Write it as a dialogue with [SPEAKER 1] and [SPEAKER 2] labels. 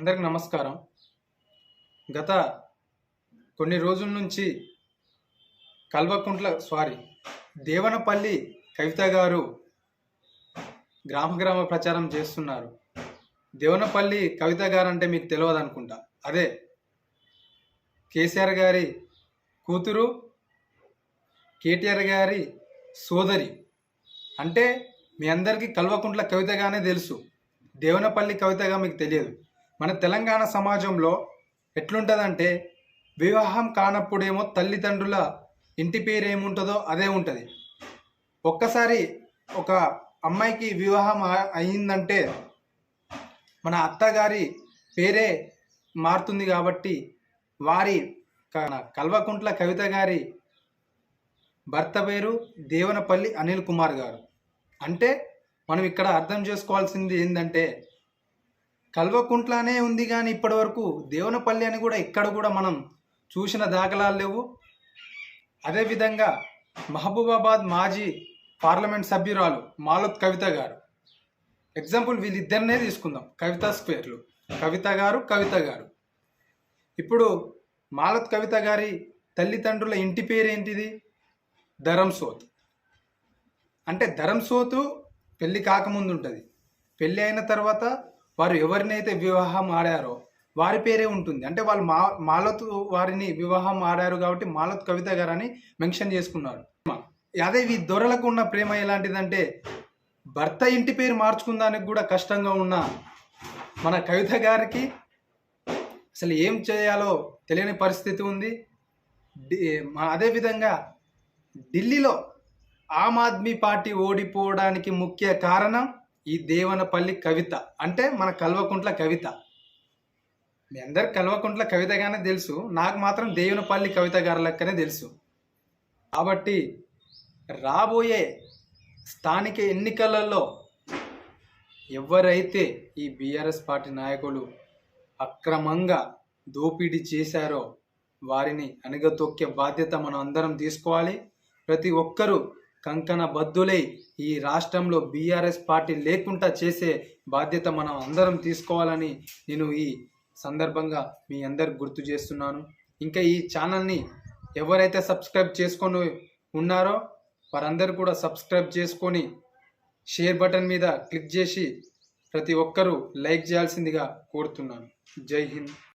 [SPEAKER 1] అందరికి నమస్కారం. గత కొన్ని రోజుల నుంచి కల్వకుంట్ల సారీ దేవనపల్లి కవిత గారు గ్రామ గ్రామ ప్రచారం చేస్తున్నారు. దేవనపల్లి కవిత గారు అంటే మీకు తెలియదు అనుకుంటా అదే కేసీఆర్ గారి కూతురు కేటీఆర్ గారి సోదరి. అంటే మీ అందరికీ కల్వకుంట్ల కవితగానే తెలుసు. దేవనపల్లి కవితగా మీకు తెలియదు. మన తెలంగాణ సమాజంలో ఎట్లుంటుందంటే వివాహం కానప్పుడేమో తల్లిదండ్రుల ఇంటి పేరు ఏముంటుందో అదే ఉంటుంది. ఒక్కసారి ఒక అమ్మాయికి వివాహం అయిందంటే మన అత్తగారి పేరే మారుతుంది కాబట్టి వారి కల్వకుంట్ల కవిత గారి భర్త పేరు దేవనపల్లి అనిల్ కుమార్ గారు. అంటే మనం ఇక్కడ అర్థం చేసుకోవాల్సింది ఏంటంటే కల్వకుంట్లానే ఉంది కానీ ఇప్పటి వరకు దేవనపల్లి అని కూడా ఇక్కడ కూడా మనం చూసిన దాఖలాలు లేవు. అదేవిధంగా మహబూబాబాద్ మాజీ పార్లమెంట్ సభ్యురాలు మాలత్ కవిత గారు. ఎగ్జాంపుల్ వీళ్ళిద్దరినే తీసుకుందాం. కవిత స్క్వేర్లు. కవిత గారు కవిత గారు. ఇప్పుడు మాలత్ కవిత గారి తల్లిదండ్రుల ఇంటి పేరేంటిది? ధరంసోత్ అంటే ధరంసోతు పెళ్ళి కాకముందు ఉంటుంది పెళ్ళి అయిన తర్వాత వారు ఎవరినైతే వివాహం ఆడారో వారి పేరే ఉంటుంది. అంటే వాళ్ళు మా మాలత్ వారిని వివాహం ఆడారు కాబట్టి మాలత్ కవిత గారు అని మెన్షన్ చేసుకున్నారు అదే ఈ దొరలకు ఉన్న ప్రేమ ఎలాంటిదంటే భర్త ఇంటి పేరు మార్చుకుందానికి కూడా కష్టంగా ఉన్న మన కవిత గారికి అసలు ఏం చేయాలో తెలియని పరిస్థితి ఉంది. అదేవిధంగా ఢిల్లీలో ఆమ్ ఆద్మీ పార్టీ ఓడిపోవడానికి ముఖ్య కారణం ఈ దేవనపల్లి కవిత అంటే మన కల్వకుంట్ల కవిత. మీ అందరు కల్వకుంట్ల కవితగానే తెలుసు. నాకు మాత్రం దేవనపల్లి కవిత గారి లెక్కనే తెలుసు. కాబట్టి రాబోయే స్థానిక ఎన్నికలలో ఎవరైతే ఈ బీఆర్ఎస్ పార్టీ నాయకులు అక్రమంగా దోపిడీ చేశారో వారిని అణగతొక్కే బాధ్యత మనం అందరం తీసుకోవాలి. ప్రతి ఒక్కరూ కంకణ బద్దులై ఈ రాష్ట్రంలో బీఆర్ఎస్ పార్టీ లేకుండా చేసే బాధ్యత మనం అందరం తీసుకోవాలని నేను ఈ సందర్భంగా మీ అందరికి గుర్తు చేస్తున్నాను. ఇంకా ఈ ఛానల్ని ఎవరైతే సబ్స్క్రైబ్ చేసుకొని ఉన్నారో వారందరూ కూడా సబ్స్క్రైబ్ చేసుకొని షేర్ బటన్ మీద క్లిక్ చేసి ప్రతి ఒక్కరూ లైక్ చేయాల్సిందిగా కోరుతున్నాను. జై హింద్.